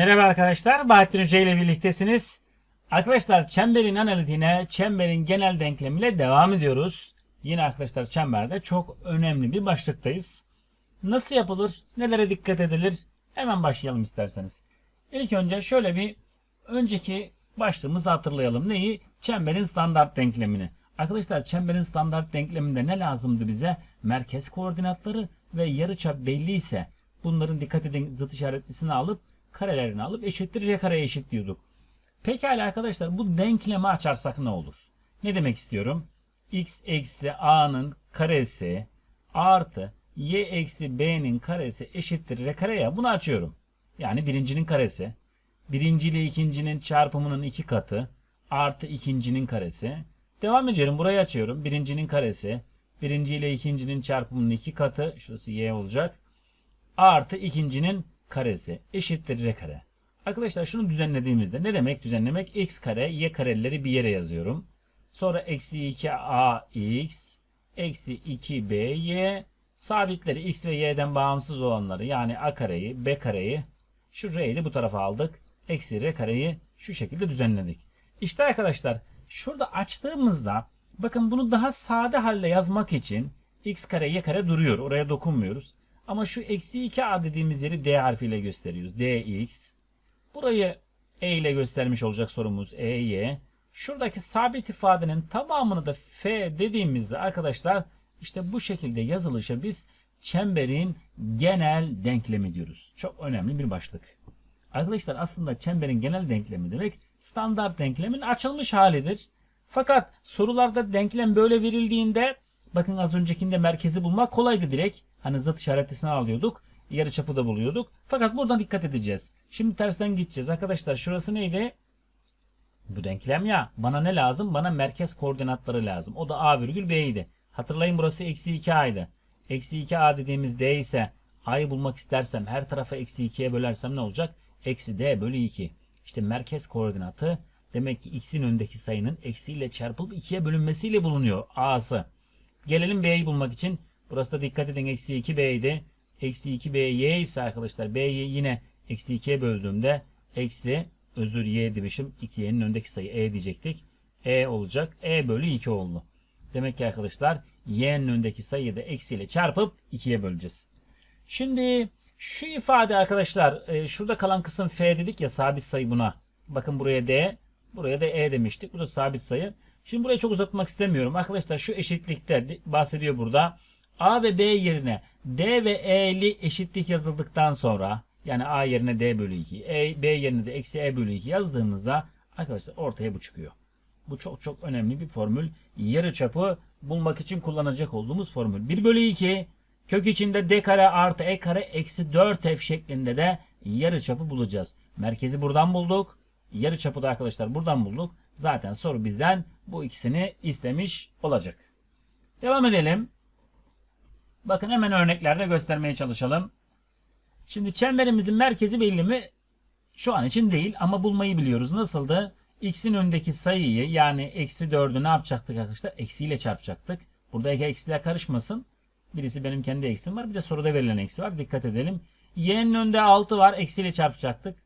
Merhaba arkadaşlar, Bahattin Hoca ile birliktesiniz. Arkadaşlar çemberin analitiğine, çemberin genel denklemiyle devam ediyoruz. Yine arkadaşlar çemberde çok önemli bir başlıktayız. Nasıl yapılır, nelere dikkat edilir? Hemen başlayalım isterseniz. İlk önce şöyle bir önceki başlığımızı hatırlayalım. Neyi? Çemberin standart denklemini. Arkadaşlar çemberin standart denkleminde ne lazımdı bize? Merkez koordinatları ve yarıçap belli ise bunların dikkat edin zıt işaretlisini alıp karelerini alıp eşittir r kareye eşitliyorduk. Pekala arkadaşlar bu denklemi açarsak ne olur? Ne demek istiyorum? x eksi a'nın karesi artı y eksi b'nin karesi eşittir r kareye. Bunu açıyorum. Yani birincinin karesi. Birinci ile ikincinin çarpımının iki katı artı ikincinin karesi. Devam ediyorum. Burayı açıyorum. Birincinin karesi. Birinci ile ikincinin çarpımının iki katı. Şurası y olacak. Artı ikincinin karesi eşittir r kare. Arkadaşlar şunu düzenlediğimizde ne demek düzenlemek? x kare y kareleri bir yere yazıyorum. Sonra eksi 2ax eksi 2by sabitleri x ve y'den bağımsız olanları yani a kareyi b kareyi şu r'yi de bu tarafa aldık. Eksi r kareyi şu şekilde düzenledik. İşte arkadaşlar şurada açtığımızda bakın bunu daha sade halde yazmak için x kare y kare duruyor. Oraya dokunmuyoruz. Ama şu eksi 2a dediğimiz yeri d harfiyle gösteriyoruz. dx. Burayı e ile göstermiş olacak sorumuz ey. Şuradaki sabit ifadenin tamamını da f dediğimizde arkadaşlar işte bu şekilde yazılışa biz çemberin genel denklemi diyoruz. Çok önemli bir başlık. Arkadaşlar aslında çemberin genel denklemi demek standart denklemin açılmış halidir. Fakat sorularda denklem böyle verildiğinde bakın az öncekinde merkezi bulmak kolaydı direkt. Hani zıt işaretlisini alıyorduk. Yarı çapı da buluyorduk. Fakat buradan dikkat edeceğiz. Şimdi tersten gideceğiz. Arkadaşlar şurası neydi? Bu denklem ya. Bana ne lazım? Bana merkez koordinatları lazım. O da a virgül b idi. Hatırlayın burası eksi 2a idi. Eksi 2a dediğimiz d ise a'yı bulmak istersem her tarafa eksi 2'ye bölersem ne olacak? Eksi d bölü 2. İşte merkez koordinatı demek ki x'in önündeki sayının eksiyle çarpılıp 2'ye bölünmesiyle bulunuyor a'sı. Gelelim b'yi bulmak için. Burası da dikkat edin eksi 2b idi. Eksi 2b y ise arkadaşlar b'yi yine eksi 2'ye böldüğümde eksi özür y demişim. 2y'nin önündeki sayı e diyecektik. e olacak. e bölü 2 oldu. Demek ki arkadaşlar y'nin önündeki sayıyı da eksiyle çarpıp 2'ye böleceğiz. Şimdi şu ifade arkadaşlar e, şurada kalan kısım f dedik ya sabit sayı buna. Bakın buraya d buraya da e demiştik. Bu da sabit sayı. Şimdi burayı çok uzatmak istemiyorum. Arkadaşlar şu eşitlikte bahsediyor burada. A ve B yerine D ve E'li eşitlik yazıldıktan sonra yani A yerine D bölü 2, e, B yerine de eksi E bölü 2 yazdığımızda arkadaşlar ortaya bu çıkıyor. Bu çok çok önemli bir formül. Yarı çapı bulmak için kullanacak olduğumuz formül. 1 bölü 2 kök içinde D kare artı E kare eksi 4F şeklinde de yarı çapı bulacağız. Merkezi buradan bulduk. Yarı çapı da arkadaşlar buradan bulduk. Zaten soru bizden bu ikisini istemiş olacak. Devam edelim. Bakın hemen örneklerde göstermeye çalışalım. Şimdi çemberimizin merkezi belli mi? Şu an için değil ama bulmayı biliyoruz. Nasıldı? X'in önündeki sayıyı yani eksi 4'ü ne yapacaktık arkadaşlar? Eksiyle çarpacaktık. Burada eksiler karışmasın. Birisi benim kendi eksim var. Bir de soruda verilen eksi var. Dikkat edelim. Y'nin önünde 6 var. Eksiyle çarpacaktık.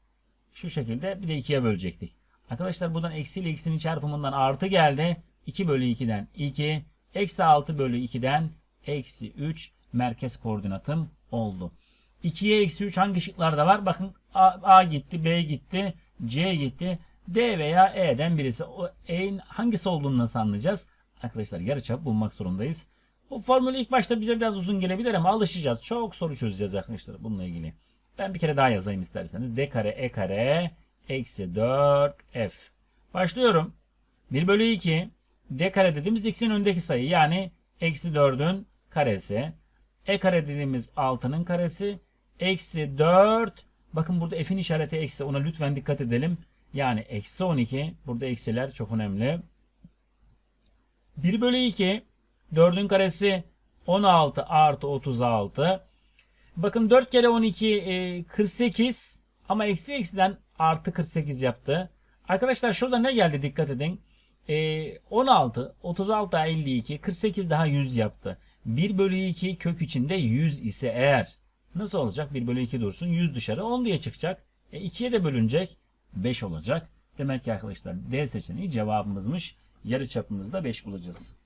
Şu şekilde bir de 2'ye bölecektik. Arkadaşlar buradan eksi ile x'inin çarpımından artı geldi. 2 bölü 2'den 2. Eksi 6 bölü 2'den eksi 3 merkez koordinatım oldu. 2'ye eksi 3 hangi şıklarda var? Bakın A, A gitti, B gitti, C gitti. D veya E'den birisi. O E'nin hangisi olduğunu nasıl anlayacağız? Arkadaşlar yarıçap bulmak zorundayız. Bu formül ilk başta bize biraz uzun gelebilir ama alışacağız. Çok soru çözeceğiz arkadaşlar bununla ilgili. Ben bir kere daha yazayım isterseniz. D kare E kare eksi 4 F. Başlıyorum. 1 bölü 2 D kare dediğimiz x'in önündeki sayı yani eksi 4'ün karesi. E kare dediğimiz 6'nın karesi. Eksi 4. Bakın burada f'in işareti eksi. Ona lütfen dikkat edelim. Yani eksi 12. Burada eksiler çok önemli. 1 bölü 2. 4'ün karesi 16 artı 36. Bakın 4 kere 12 e, 48. Ama eksi eksiden artı 48 yaptı. Arkadaşlar şurada ne geldi dikkat edin. E, 16, 36 daha 52, 48 daha 100 yaptı. 1 bölü 2 kök içinde 100 ise eğer nasıl olacak? 1 bölü 2 dursun 100 dışarı 10 diye çıkacak. E 2'ye de bölünecek 5 olacak. Demek ki arkadaşlar D seçeneği cevabımızmış. Yarı çapımızda 5 bulacağız.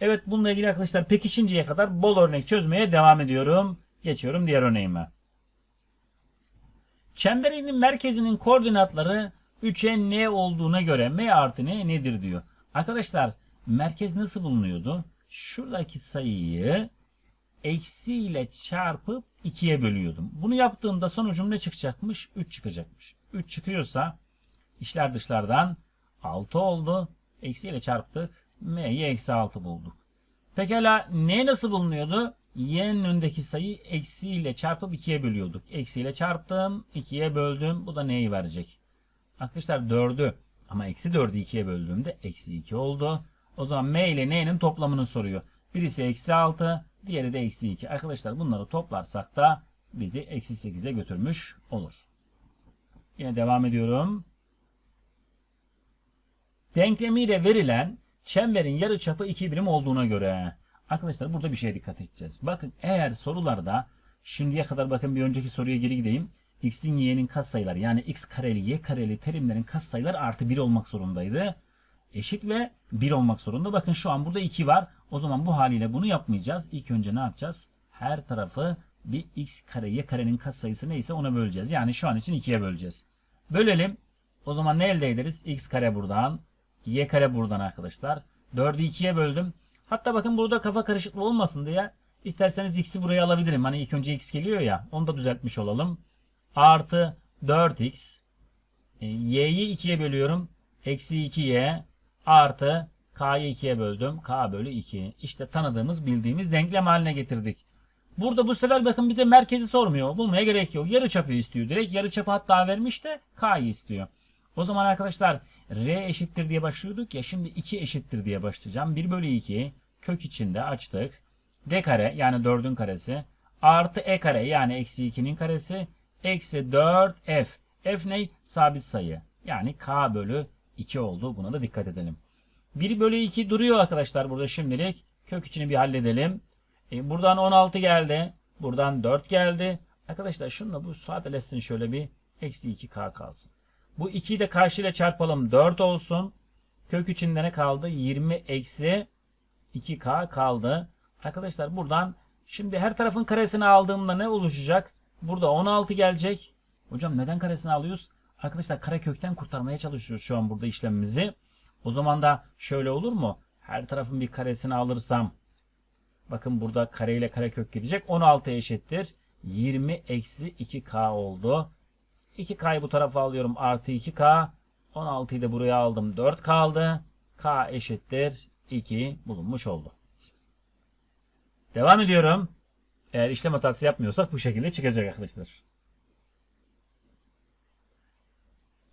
Evet bununla ilgili arkadaşlar pekişinceye kadar bol örnek çözmeye devam ediyorum. Geçiyorum diğer örneğime. Çemberinin merkezinin koordinatları 3'e n olduğuna göre m artı n nedir diyor. Arkadaşlar merkez nasıl bulunuyordu? Şuradaki sayıyı eksi ile çarpıp 2'ye bölüyordum. Bunu yaptığımda sonucum ne çıkacakmış? 3 çıkacakmış. 3 çıkıyorsa işler dışlardan 6 oldu. Eksi ile çarptık. M'yi eksi 6 bulduk. Pekala n nasıl bulunuyordu? Y'nin önündeki sayı eksi ile çarpıp 2'ye bölüyorduk. Eksi ile çarptım. 2'ye böldüm. Bu da neyi verecek? Arkadaşlar 4'ü ama eksi 4'ü 2'ye böldüğümde eksi 2 oldu. O zaman m ile n'nin toplamını soruyor. Birisi eksi 6, diğeri de eksi 2. Arkadaşlar bunları toplarsak da bizi eksi 8'e götürmüş olur. Yine devam ediyorum. Denklemiyle verilen çemberin yarıçapı 2 birim olduğuna göre. Arkadaşlar burada bir şeye dikkat edeceğiz. Bakın eğer sorularda şimdiye kadar bakın bir önceki soruya geri gideyim. X'in y'nin katsayıları yani x kareli y kareli terimlerin katsayıları artı 1 olmak zorundaydı. Eşit ve 1 olmak zorunda. Bakın şu an burada 2 var. O zaman bu haliyle bunu yapmayacağız. İlk önce ne yapacağız? Her tarafı bir x kare y karenin katsayısı neyse ona böleceğiz. Yani şu an için 2'ye böleceğiz. Bölelim. O zaman ne elde ederiz? x kare buradan. Y kare buradan arkadaşlar. 4'ü 2'ye böldüm. Hatta bakın burada kafa karışıklığı olmasın diye isterseniz x'i buraya alabilirim. Hani ilk önce x geliyor ya onu da düzeltmiş olalım. Artı 4x e, y'yi 2'ye bölüyorum. Eksi 2y artı k'yı 2'ye böldüm. k bölü 2. İşte tanıdığımız bildiğimiz denklem haline getirdik. Burada bu sefer bakın bize merkezi sormuyor. Bulmaya gerek yok. Yarı çapı istiyor. Direkt yarı çapı hatta vermiş de k'yı istiyor. O zaman arkadaşlar r eşittir diye başlıyorduk ya şimdi 2 eşittir diye başlayacağım. 1 bölü 2 kök içinde açtık. d kare yani 4'ün karesi artı e kare yani eksi 2'nin karesi eksi 4 f. f ne? Sabit sayı. Yani k bölü 2 oldu. Buna da dikkat edelim. 1 bölü 2 duruyor arkadaşlar burada şimdilik. Kök içini bir halledelim. E, buradan 16 geldi. Buradan 4 geldi. Arkadaşlar şununla bu sadeleşsin şöyle bir. Eksi 2k kalsın. Bu 2'yi de karşıyla çarpalım. 4 olsun. Kök içinde ne kaldı? 20 eksi 2k kaldı. Arkadaşlar buradan şimdi her tarafın karesini aldığımda ne oluşacak? Burada 16 gelecek. Hocam neden karesini alıyoruz? Arkadaşlar kare kökten kurtarmaya çalışıyoruz şu an burada işlemimizi. O zaman da şöyle olur mu? Her tarafın bir karesini alırsam bakın burada kare ile kare kök gidecek. 16 eşittir. 20 eksi 2k oldu. 2k'yı bu tarafa alıyorum. Artı 2k. 16'yı da buraya aldım. 4 kaldı. k eşittir. 2 bulunmuş oldu. Devam ediyorum. Eğer işlem hatası yapmıyorsak bu şekilde çıkacak arkadaşlar.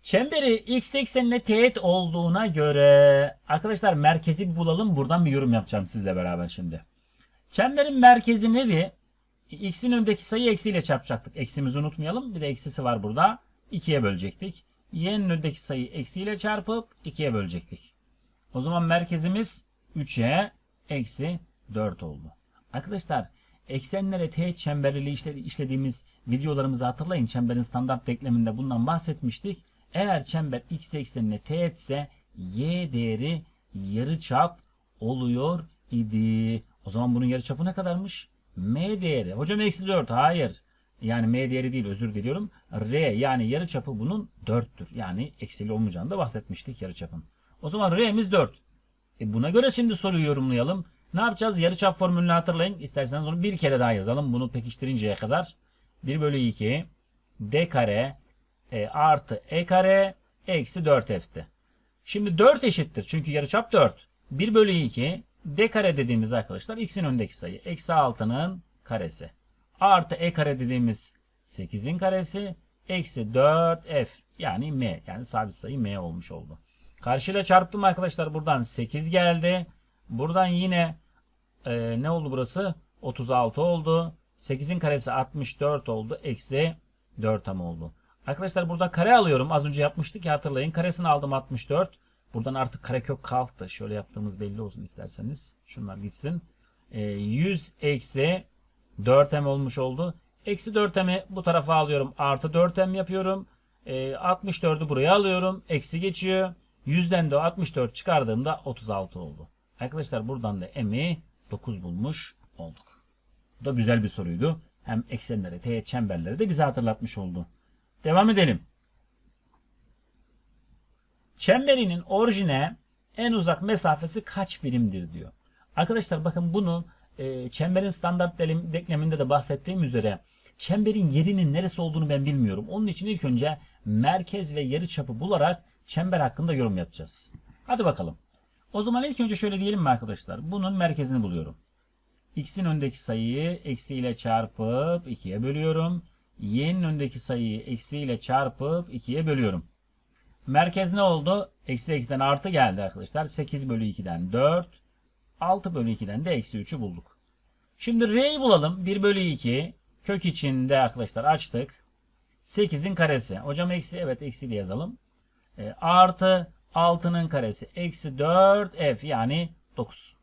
Çemberi x eksenine teğet olduğuna göre arkadaşlar merkezi bulalım. Buradan bir yorum yapacağım sizle beraber şimdi. Çemberin merkezi nedir? X'in önündeki sayı eksiyle çarpacaktık. Eksimizi unutmayalım. Bir de eksisi var burada. 2'ye bölecektik. Y'nin önündeki sayı eksiyle çarpıp 2'ye bölecektik. O zaman merkezimiz 3'e eksi 4 oldu. Arkadaşlar eksenlere teğet çemberli işlediğimiz videolarımızı hatırlayın. Çemberin standart denkleminde bundan bahsetmiştik. Eğer çember x eksenine teğetse y değeri yarıçap oluyor idi. O zaman bunun yarıçapı ne kadarmış? m değeri. Hocam eksi 4. Hayır. Yani m değeri değil özür diliyorum. r yani yarıçapı bunun 4'tür. Yani eksili olmayacağını da bahsetmiştik yarıçapın. O zaman r'miz 4. E buna göre şimdi soruyu yorumlayalım. Ne yapacağız? Yarıçap formülünü hatırlayın. İsterseniz onu bir kere daha yazalım. Bunu pekiştirinceye kadar. 1 bölü 2 d kare e, artı e kare eksi 4f'ti. Şimdi 4 eşittir. Çünkü yarıçap 4. 1 bölü 2 d kare dediğimiz arkadaşlar x'in önündeki sayı. Eksi 6'nın karesi. Artı e kare dediğimiz 8'in karesi. Eksi 4f yani m. Yani sabit sayı m olmuş oldu. Karşıyla çarptım arkadaşlar. Buradan 8 geldi. Buradan yine e, ne oldu burası? 36 oldu. 8'in karesi 64 oldu. Eksi 4 tam oldu. Arkadaşlar burada kare alıyorum. Az önce yapmıştık ya hatırlayın. Karesini aldım 64. Buradan artık karekök kalktı. Şöyle yaptığımız belli olsun isterseniz. Şunlar gitsin. E, 100 eksi 4m olmuş oldu. Eksi 4m'i bu tarafa alıyorum. Artı 4m yapıyorum. E, 64'ü buraya alıyorum. Eksi geçiyor. 100'den de 64 çıkardığımda 36 oldu. Arkadaşlar buradan da m'i 9 bulmuş olduk. Bu da güzel bir soruydu. Hem eksenleri, teğet çemberleri de bize hatırlatmış oldu. Devam edelim. Çemberinin orijine en uzak mesafesi kaç birimdir diyor. Arkadaşlar bakın bunu e, çemberin standart denkleminde de bahsettiğim üzere çemberin yerinin neresi olduğunu ben bilmiyorum. Onun için ilk önce merkez ve yarıçapı bularak çember hakkında yorum yapacağız. Hadi bakalım. O zaman ilk önce şöyle diyelim mi arkadaşlar? Bunun merkezini buluyorum. X'in öndeki sayıyı eksi ile çarpıp 2'ye bölüyorum. Y'nin öndeki sayıyı eksi ile çarpıp 2'ye bölüyorum. Merkez ne oldu? Eksi eksiden artı geldi arkadaşlar. 8 bölü 2'den 4. 6 bölü 2'den de eksi 3'ü bulduk. Şimdi R'yi bulalım. 1 bölü 2. Kök içinde arkadaşlar açtık. 8'in karesi. Hocam eksi evet eksi de yazalım. E, artı 6'nın karesi. Eksi 4 F yani 9.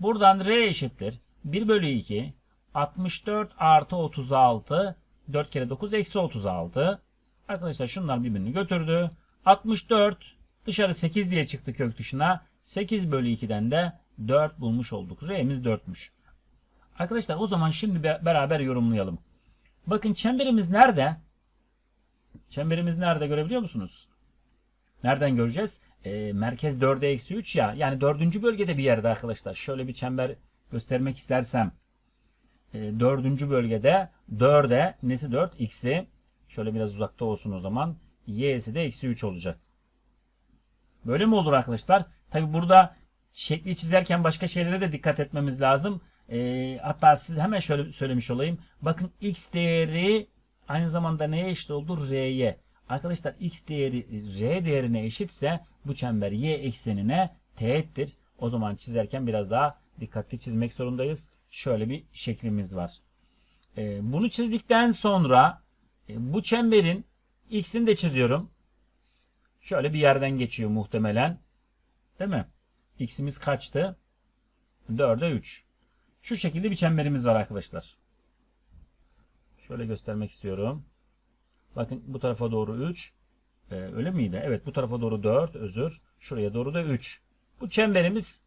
Buradan R eşittir. 1 bölü 2. 64 artı 36. 4 kere 9 eksi 36. Arkadaşlar şunlar birbirini götürdü. 64 dışarı 8 diye çıktı kök dışına. 8 bölü 2'den de 4 bulmuş olduk. R'miz 4'müş. Arkadaşlar o zaman şimdi be- beraber yorumlayalım. Bakın çemberimiz nerede? Çemberimiz nerede görebiliyor musunuz? Nereden göreceğiz? Ee, merkez 4'e eksi 3 ya. Yani dördüncü bölgede bir yerde arkadaşlar. Şöyle bir çember göstermek istersem. E, dördüncü bölgede 4'e nesi 4? X'i. Şöyle biraz uzakta olsun o zaman. Y'si de eksi 3 olacak. Böyle mi olur arkadaşlar? Tabi burada şekli çizerken başka şeylere de dikkat etmemiz lazım. E, hatta siz hemen şöyle söylemiş olayım. Bakın X değeri aynı zamanda neye eşit oldu? R'ye. Arkadaşlar X değeri R değerine eşitse bu çember Y eksenine teğettir. O zaman çizerken biraz daha dikkatli çizmek zorundayız. Şöyle bir şeklimiz var. E, bunu çizdikten sonra e, bu çemberin X'ini de çiziyorum. Şöyle bir yerden geçiyor muhtemelen. Değil mi? X'imiz kaçtı? 4'e 3. Şu şekilde bir çemberimiz var arkadaşlar. Şöyle göstermek istiyorum. Bakın bu tarafa doğru 3. Ee, öyle miydi? Evet bu tarafa doğru 4 özür. Şuraya doğru da 3. Bu çemberimiz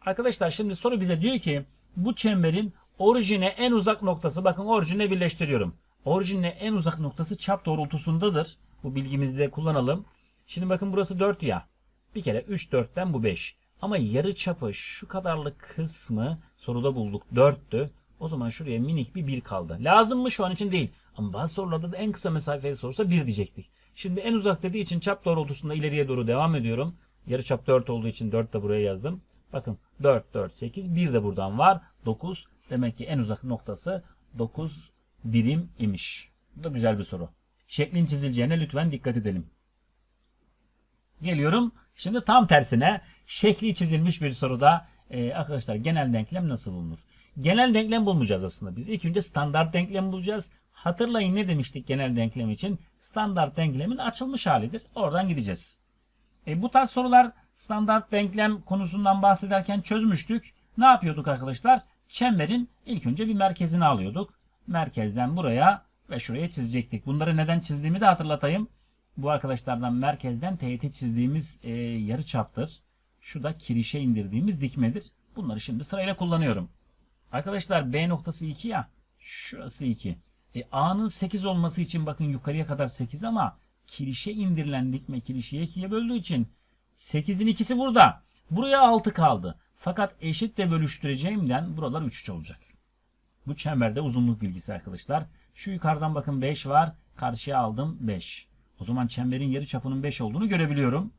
arkadaşlar şimdi soru bize diyor ki bu çemberin orijine en uzak noktası bakın orijine birleştiriyorum. Orijine en uzak noktası çap doğrultusundadır. Bu bilgimizi de kullanalım. Şimdi bakın burası 4 ya. Bir kere 3 4'ten bu 5. Ama yarı çapı şu kadarlık kısmı soruda bulduk 4'tü. O zaman şuraya minik bir 1 kaldı. Lazım mı şu an için değil. Ama bazı sorularda da en kısa mesafeyi sorsa 1 diyecektik. Şimdi en uzak dediği için çap doğrultusunda ileriye doğru devam ediyorum. Yarı çap 4 olduğu için 4 de buraya yazdım. Bakın 4, 4, 8, 1 de buradan var. 9. Demek ki en uzak noktası 9 birim imiş. Bu da güzel bir soru. Şeklin çizileceğine lütfen dikkat edelim. Geliyorum. Şimdi tam tersine şekli çizilmiş bir soruda e, arkadaşlar genel denklem nasıl bulunur? Genel denklem bulmayacağız aslında biz. İlk önce standart denklem bulacağız. Hatırlayın ne demiştik genel denklem için? Standart denklemin açılmış halidir. Oradan gideceğiz. E, bu tarz sorular standart denklem konusundan bahsederken çözmüştük. Ne yapıyorduk arkadaşlar? Çemberin ilk önce bir merkezini alıyorduk. Merkezden buraya ve şuraya çizecektik. Bunları neden çizdiğimi de hatırlatayım. Bu arkadaşlardan merkezden teğeti çizdiğimiz e, yarı çaptır. Şu da kirişe indirdiğimiz dikmedir. Bunları şimdi sırayla kullanıyorum. Arkadaşlar B noktası 2 ya. Şurası 2. E, A'nın 8 olması için bakın yukarıya kadar 8 ama kirişe indirilen dikme kirişi 2'ye böldüğü için 8'in ikisi burada. Buraya 6 kaldı. Fakat eşitle bölüştüreceğimden buralar 3 3 olacak. Bu çemberde uzunluk bilgisi arkadaşlar. Şu yukarıdan bakın 5 var. Karşıya aldım 5. O zaman çemberin yarı çapının 5 olduğunu görebiliyorum.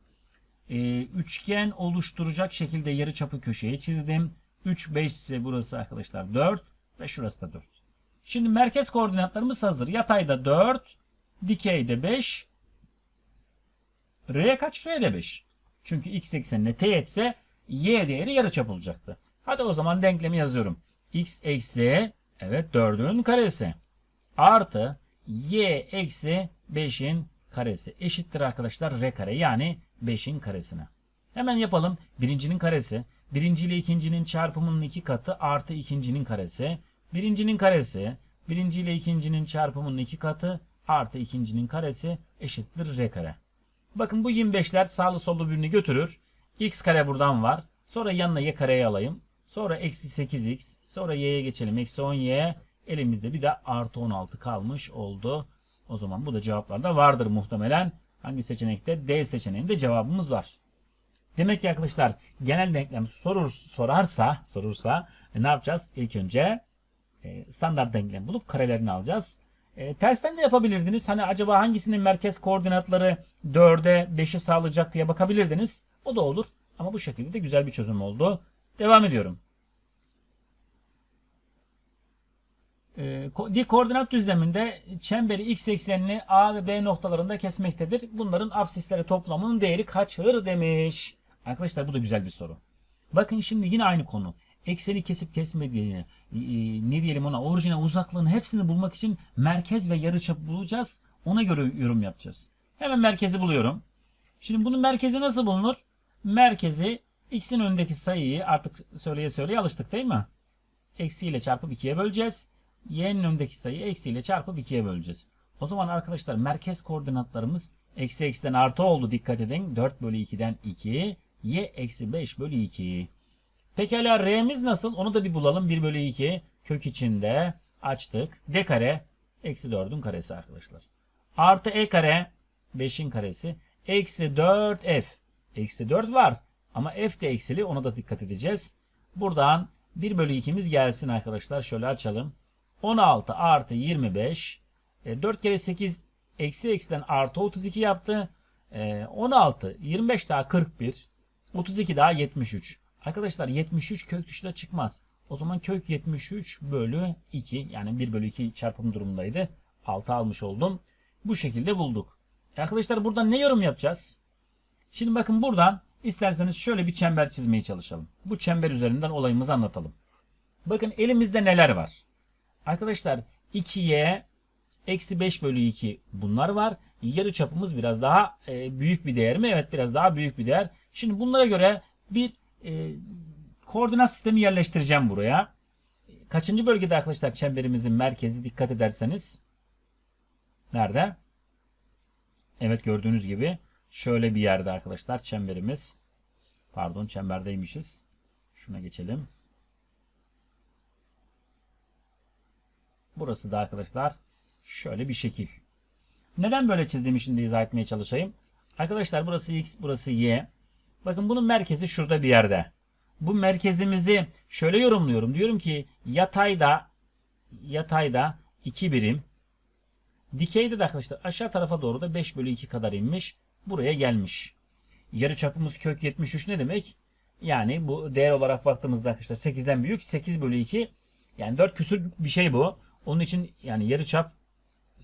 Ee, üçgen oluşturacak şekilde yarı çapı köşeye çizdim. 3, 5 ise burası arkadaşlar 4 ve şurası da 4. Şimdi merkez koordinatlarımız hazır. Yatayda 4, dikeyde 5. R'ye kaç? R'de 5. Çünkü x eksenine teğetse y değeri yarıçap olacaktı. Hadi o zaman denklemi yazıyorum. x eksi evet 4'ün karesi artı y eksi 5'in karesi eşittir arkadaşlar r kare yani 5'in karesine. Hemen yapalım. Birincinin karesi. Birinci ile ikincinin çarpımının iki katı artı ikincinin karesi. Birincinin karesi Birinci ile ikincinin çarpımının iki katı artı ikincinin karesi eşittir r kare. Bakın bu 25'ler sağlı sollu birbirini götürür. x kare buradan var. Sonra yanına y kareyi alayım. Sonra eksi 8x. Sonra y'ye geçelim. Eksi 10y. Elimizde bir de artı 16 kalmış oldu. O zaman bu da cevaplarda vardır muhtemelen. Hangi seçenekte? D seçeneğinde cevabımız var. Demek ki arkadaşlar genel denklem sorur, sorarsa sorursa e, ne yapacağız? İlk önce e, standart denklem bulup karelerini alacağız. E, tersten de yapabilirdiniz. Hani acaba hangisinin merkez koordinatları 4'e 5'i sağlayacak diye bakabilirdiniz. O da olur. Ama bu şekilde de güzel bir çözüm oldu. Devam ediyorum. E, dik koordinat düzleminde çemberi x eksenini A ve B noktalarında kesmektedir. Bunların absisleri toplamının değeri kaçtır demiş. Arkadaşlar bu da güzel bir soru. Bakın şimdi yine aynı konu. Ekseni kesip kesmediğini, e, e, ne diyelim ona orijinal uzaklığını hepsini bulmak için merkez ve yarıçap bulacağız. Ona göre yorum yapacağız. Hemen merkezi buluyorum. Şimdi bunun merkezi nasıl bulunur? Merkezi x'in önündeki sayıyı artık söyleye söyleye alıştık değil mi? Eksiyle çarpıp 2'ye böleceğiz. Y'nin önündeki sayıyı eksiyle çarpıp 2'ye böleceğiz. O zaman arkadaşlar merkez koordinatlarımız eksi eksiden artı oldu dikkat edin. 4 bölü 2'den 2. Y eksi 5 bölü 2. Pekala R'miz nasıl? Onu da bir bulalım. 1 bölü 2 kök içinde açtık. D kare eksi 4'ün karesi arkadaşlar. Artı E kare 5'in karesi. Eksi 4F. Eksi 4 var. Ama F de eksili. Ona da dikkat edeceğiz. Buradan 1 bölü 2'miz gelsin arkadaşlar. Şöyle açalım. 16 artı 25. E, 4 kere 8 eksi eksiden artı 32 yaptı. E, 16, 25 daha 41. 32 daha 73. Arkadaşlar 73 kök dışına çıkmaz. O zaman kök 73 bölü 2 yani 1 bölü 2 çarpım durumundaydı. 6 almış oldum. Bu şekilde bulduk. E arkadaşlar buradan ne yorum yapacağız? Şimdi bakın buradan isterseniz şöyle bir çember çizmeye çalışalım. Bu çember üzerinden olayımızı anlatalım. Bakın elimizde neler var? Arkadaşlar 2'ye eksi 5 bölü 2 bunlar var. Yarı çapımız biraz daha e, büyük bir değer mi? Evet biraz daha büyük bir değer. Şimdi bunlara göre bir e, koordinat sistemi yerleştireceğim buraya. Kaçıncı bölgede arkadaşlar çemberimizin merkezi dikkat ederseniz. Nerede? Evet gördüğünüz gibi şöyle bir yerde arkadaşlar çemberimiz. Pardon çemberdeymişiz. Şuna geçelim. Burası da arkadaşlar şöyle bir şekil. Neden böyle çizdiğimi şimdi izah etmeye çalışayım. Arkadaşlar burası x, burası y. Bakın bunun merkezi şurada bir yerde. Bu merkezimizi şöyle yorumluyorum. Diyorum ki yatayda yatayda 2 birim. Dikeyde de arkadaşlar aşağı tarafa doğru da 5 bölü 2 kadar inmiş. Buraya gelmiş. Yarı çapımız kök 73 ne demek? Yani bu değer olarak baktığımızda arkadaşlar 8'den büyük 8 bölü 2 yani 4 küsür bir şey bu. Onun için yani yarı çap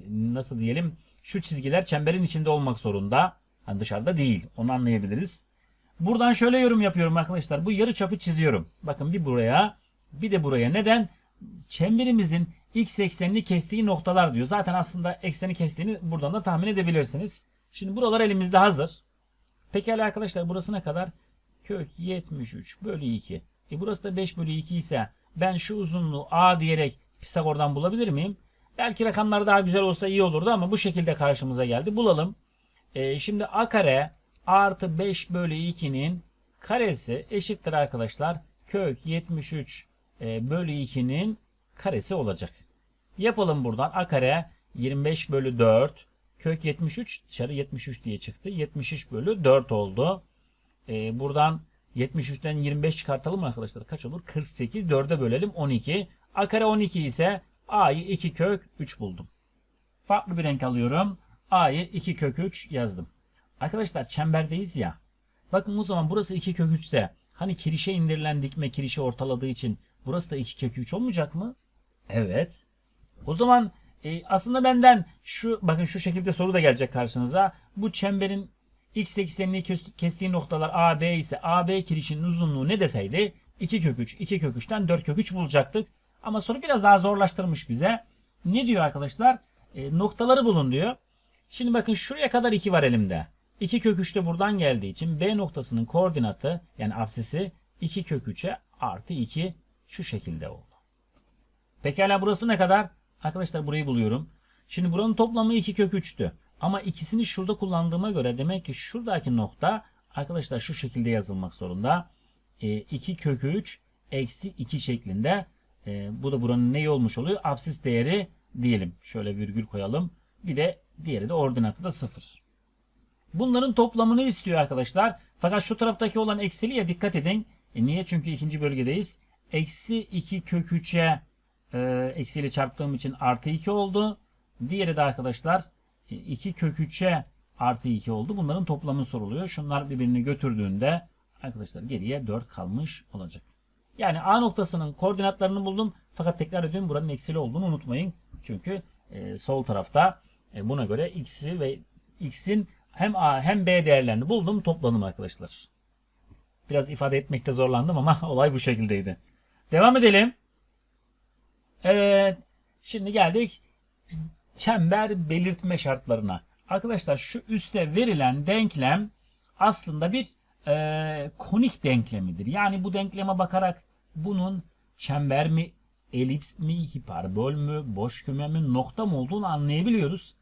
nasıl diyelim şu çizgiler çemberin içinde olmak zorunda. Hani dışarıda değil. Onu anlayabiliriz. Buradan şöyle yorum yapıyorum arkadaşlar. Bu yarı çapı çiziyorum. Bakın bir buraya bir de buraya. Neden? Çemberimizin x eksenini kestiği noktalar diyor. Zaten aslında ekseni kestiğini buradan da tahmin edebilirsiniz. Şimdi buralar elimizde hazır. Pekala arkadaşlar burası ne kadar? Kök 73 bölü 2. E burası da 5 bölü 2 ise ben şu uzunluğu a diyerek Pisagor'dan bulabilir miyim? Belki rakamlar daha güzel olsa iyi olurdu ama bu şekilde karşımıza geldi. Bulalım. E, şimdi a kare artı 5 bölü 2'nin karesi eşittir arkadaşlar. Kök 73 e, bölü 2'nin karesi olacak. Yapalım buradan. A kare 25 bölü 4 kök 73 dışarı 73 diye çıktı. 73 bölü 4 oldu. E, buradan 73'ten 25 çıkartalım arkadaşlar. Kaç olur? 48. 4'e bölelim 12. A kare 12 ise A'yı 2 kök 3 buldum. Farklı bir renk alıyorum. A'yı 2 kök 3 yazdım. Arkadaşlar çemberdeyiz ya. Bakın o zaman burası 2 kök 3 ise hani kirişe indirilen dikme kirişi ortaladığı için burası da 2 kök 3 olmayacak mı? Evet. O zaman e, aslında benden şu bakın şu şekilde soru da gelecek karşınıza. Bu çemberin x eksenini kes- kestiği noktalar A, B ise AB kirişinin uzunluğu ne deseydi 2 kök 3, 2 kök 3'ten 4 kök 3 bulacaktık. Ama soru biraz daha zorlaştırmış bize. Ne diyor arkadaşlar? E, noktaları bulun diyor. Şimdi bakın şuraya kadar 2 var elimde. 2 kök 3 de buradan geldiği için B noktasının koordinatı yani apsisi 2 kök 3'e artı 2 şu şekilde oldu. Pekala burası ne kadar? Arkadaşlar burayı buluyorum. Şimdi buranın toplamı 2 kök 3'tü. Ama ikisini şurada kullandığıma göre demek ki şuradaki nokta arkadaşlar şu şekilde yazılmak zorunda. 2 kök 3 eksi 2 şeklinde. E, bu da buranın neyi olmuş oluyor? Absis değeri diyelim. Şöyle virgül koyalım. Bir de diğeri de ordinatı da 0. Bunların toplamını istiyor arkadaşlar. Fakat şu taraftaki olan eksiliye dikkat edin. E niye? Çünkü ikinci bölgedeyiz. Eksi 2 kök 3'e e, eksiyle çarptığım için artı 2 oldu. Diğeri de arkadaşlar 2 kök 3'e artı 2 oldu. Bunların toplamı soruluyor. Şunlar birbirini götürdüğünde arkadaşlar geriye 4 kalmış olacak. Yani A noktasının koordinatlarını buldum. Fakat tekrar ediyorum buranın eksili olduğunu unutmayın. Çünkü e, sol tarafta e, buna göre x'i ve x'in hem A hem B değerlerini buldum topladım arkadaşlar. Biraz ifade etmekte zorlandım ama olay bu şekildeydi. Devam edelim. Evet. Şimdi geldik çember belirtme şartlarına. Arkadaşlar şu üste verilen denklem aslında bir e, konik denklemidir. Yani bu denkleme bakarak bunun çember mi, elips mi, hiperbol mü, boş küme mi, nokta mı olduğunu anlayabiliyoruz.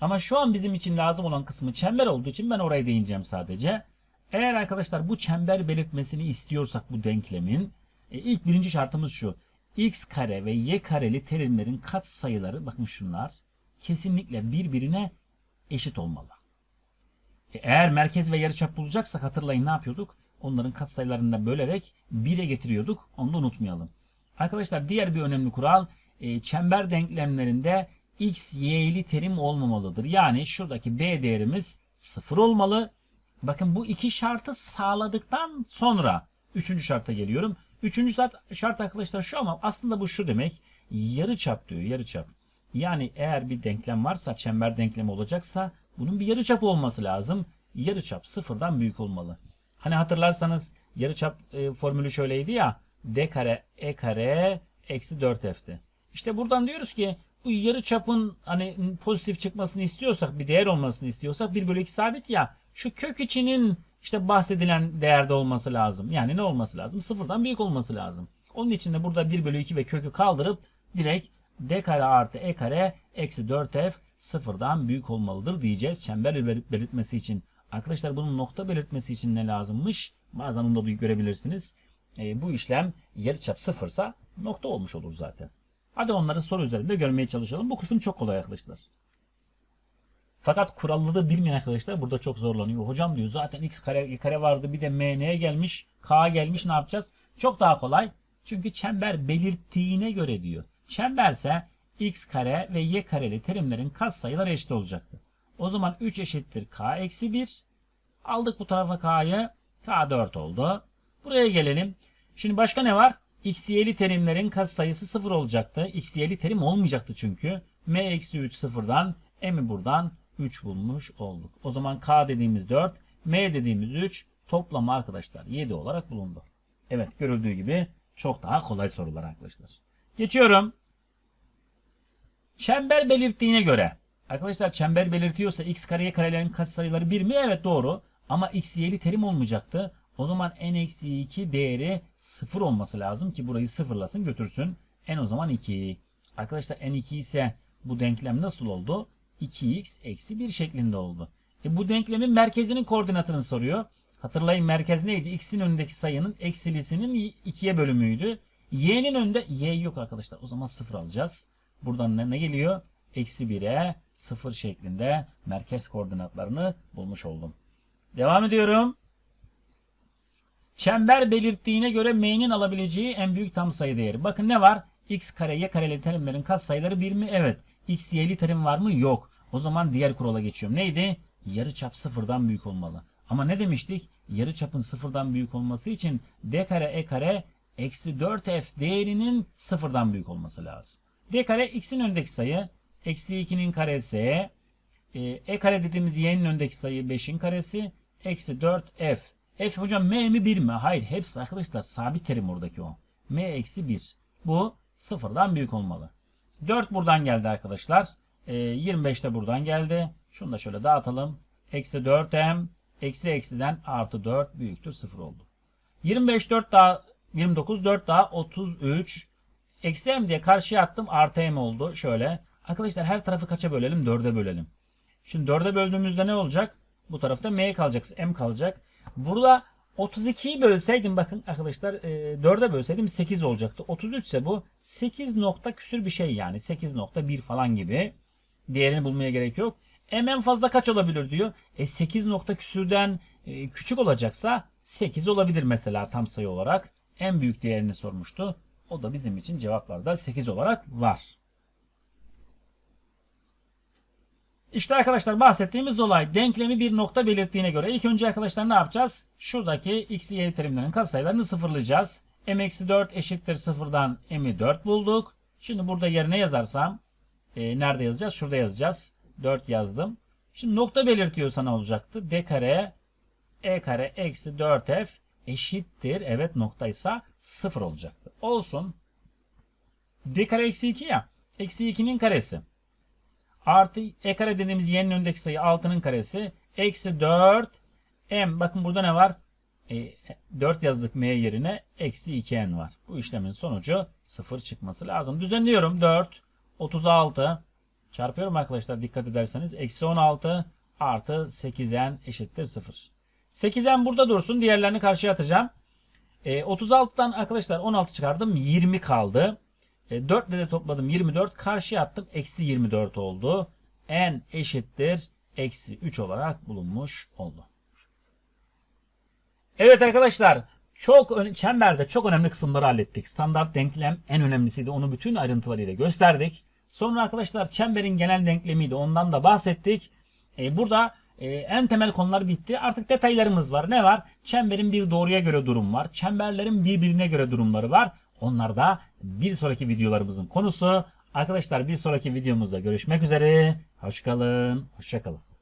Ama şu an bizim için lazım olan kısmı çember olduğu için ben oraya değineceğim sadece. Eğer arkadaşlar bu çember belirtmesini istiyorsak bu denklemin e, ilk birinci şartımız şu. x kare ve y kareli terimlerin kat sayıları bakın şunlar kesinlikle birbirine eşit olmalı. E, eğer merkez ve yarıçap bulacaksak hatırlayın ne yapıyorduk? Onların katsayılarını da bölerek 1'e getiriyorduk. Onu da unutmayalım. Arkadaşlar diğer bir önemli kural e, çember denklemlerinde x, y'li terim olmamalıdır. Yani şuradaki b değerimiz 0 olmalı. Bakın bu iki şartı sağladıktan sonra üçüncü şarta geliyorum. Üçüncü şart, şart arkadaşlar şu ama aslında bu şu demek. Yarıçap diyor yarıçap. Yani eğer bir denklem varsa çember denklemi olacaksa bunun bir yarıçapı olması lazım. Yarıçap sıfırdan büyük olmalı. Hani hatırlarsanız yarıçap e, formülü şöyleydi ya. D kare E kare eksi 4F'ti. İşte buradan diyoruz ki bu yarıçapın hani pozitif çıkmasını istiyorsak bir değer olmasını istiyorsak 1 bölü 2 sabit ya şu kök içinin işte bahsedilen değerde olması lazım. Yani ne olması lazım? Sıfırdan büyük olması lazım. Onun için de burada 1 bölü 2 ve kökü kaldırıp direkt d kare artı e kare eksi 4f sıfırdan büyük olmalıdır diyeceğiz. Çember belirtmesi için. Arkadaşlar bunun nokta belirtmesi için ne lazımmış? Bazen onu da görebilirsiniz. E, bu işlem yarıçap sıfırsa nokta olmuş olur zaten. Hadi onları soru üzerinde görmeye çalışalım. Bu kısım çok kolay arkadaşlar. Fakat kuralları bilmeyen arkadaşlar burada çok zorlanıyor. Hocam diyor zaten x kare, y kare vardı bir de m n'ye gelmiş, k gelmiş ne yapacağız? Çok daha kolay. Çünkü çember belirttiğine göre diyor. Çemberse x kare ve y kareli terimlerin katsayıları eşit olacaktı. O zaman 3 eşittir k eksi 1. Aldık bu tarafa k'yı. k 4 oldu. Buraya gelelim. Şimdi başka ne var? X y'li terimlerin katsayısı 0 olacaktı. x terim olmayacaktı çünkü. m eksi 3 sıfırdan m'i buradan 3 bulmuş olduk. O zaman k dediğimiz 4, m dediğimiz 3 toplamı arkadaşlar 7 olarak bulundu. Evet görüldüğü gibi çok daha kolay sorular arkadaşlar. Geçiyorum. Çember belirttiğine göre. Arkadaşlar çember belirtiyorsa x kareye karelerin katsayıları 1 mi? Evet doğru. Ama x y'li terim olmayacaktı. O zaman n-2 değeri 0 olması lazım ki burayı sıfırlasın götürsün. n o zaman 2. Arkadaşlar n2 ise bu denklem nasıl oldu? 2x eksi 1 şeklinde oldu. E bu denklemin merkezinin koordinatını soruyor. Hatırlayın merkez neydi? X'in önündeki sayının eksilisinin 2'ye bölümüydü. Y'nin önünde Y yok arkadaşlar. O zaman 0 alacağız. Buradan ne, ne geliyor? Eksi 1'e 0 şeklinde merkez koordinatlarını bulmuş oldum. Devam ediyorum. Çember belirttiğine göre m'nin alabileceği en büyük tam sayı değeri. Bakın ne var? x kare y kareli terimlerin katsayıları 1 mi? Evet. x y'li terim var mı? Yok. O zaman diğer kurala geçiyorum. Neydi? Yarıçap sıfırdan büyük olmalı. Ama ne demiştik? Yarıçapın sıfırdan büyük olması için d kare e kare eksi 4f değerinin sıfırdan büyük olması lazım. d kare x'in önündeki sayı eksi 2'nin karesi e, e kare dediğimiz y'nin önündeki sayı 5'in karesi eksi 4f. F hocam m mi 1 mi? Hayır hepsi arkadaşlar sabit terim oradaki o. m eksi 1. Bu sıfırdan büyük olmalı. 4 buradan geldi arkadaşlar. E, 25 de buradan geldi. Şunu da şöyle dağıtalım. Eksi 4m eksi eksiden artı 4 büyüktür 0 oldu. 25 4 daha 29 4 daha 33 Eksi m diye karşıya attım artı m oldu. Şöyle. Arkadaşlar her tarafı kaça bölelim? 4'e bölelim. Şimdi 4'e böldüğümüzde ne olacak? Bu tarafta m kalacak, m kalacak. Burada 32'yi bölseydim bakın arkadaşlar e, 4'e bölseydim 8 olacaktı. 33 ise bu 8 nokta küsür bir şey yani. 8.1 falan gibi. Diğerini bulmaya gerek yok. M en fazla kaç olabilir diyor. E 8 nokta küsürden e, küçük olacaksa 8 olabilir mesela tam sayı olarak. En büyük değerini sormuştu. O da bizim için cevaplarda 8 olarak var. İşte arkadaşlar bahsettiğimiz olay denklemi bir nokta belirttiğine göre ilk önce arkadaşlar ne yapacağız? Şuradaki x, y terimlerin katsayılarını sıfırlayacağız. m-4 eşittir sıfırdan m'i 4 bulduk. Şimdi burada yerine yazarsam e, nerede yazacağız? Şurada yazacağız. 4 yazdım. Şimdi nokta belirtiyorsa ne olacaktı? d kare e kare eksi 4f eşittir. Evet noktaysa 0 olacaktı. Olsun. d kare eksi 2 ya. Eksi 2'nin karesi. Artı e kare dediğimiz y'nin önündeki sayı 6'nın karesi. Eksi 4 m. Bakın burada ne var? E, 4 yazdık m yerine. Eksi 2n var. Bu işlemin sonucu 0 çıkması lazım. Düzenliyorum. 4, 36 çarpıyorum arkadaşlar dikkat ederseniz. Eksi 16 artı 8n eşittir 0. 8n burada dursun. Diğerlerini karşıya atacağım. E, 36'dan arkadaşlar 16 çıkardım. 20 kaldı. E, 4 ile de topladım 24. Karşıya attım. Eksi 24 oldu. n eşittir. Eksi 3 olarak bulunmuş oldu. Evet arkadaşlar. Çok çemberde çok önemli kısımları hallettik. Standart denklem en önemlisiydi. Onu bütün ayrıntılarıyla gösterdik. Sonra arkadaşlar çemberin genel denklemiydi. Ondan da bahsettik. E, burada e, en temel konular bitti. Artık detaylarımız var. Ne var? Çemberin bir doğruya göre durum var. Çemberlerin birbirine göre durumları var. Onlar da bir sonraki videolarımızın konusu. Arkadaşlar bir sonraki videomuzda görüşmek üzere. Hoşçakalın. Hoşçakalın.